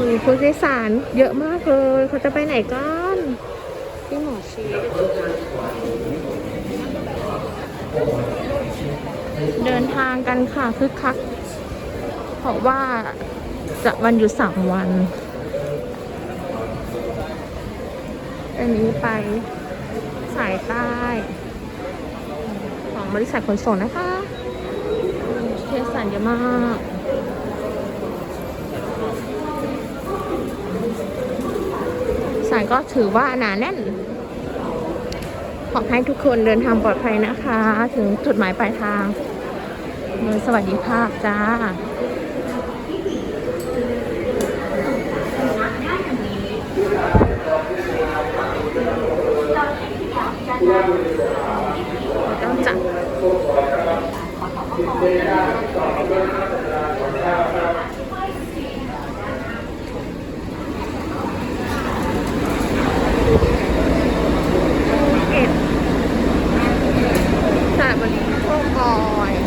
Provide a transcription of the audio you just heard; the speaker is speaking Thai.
มีผู้โดยสารเยอะมากเลย เขาจะไปไหนกันที่หมอชีเดินทางกันค่ะคึกคัก เพราะว่าจะวันอยู่สามวันอันนี้ไปสายใต้ ของบริษัทขนส่งนะคะเทศสารเยอะมากายก็ถือว่าหนาแน่น ขอให้ทุกคนเดินทางปลอดภัยนะคะ ถึงจุดหมายปลายทางโดยสวัสดีภาพจ้าต้องจัด 哦，妈呀！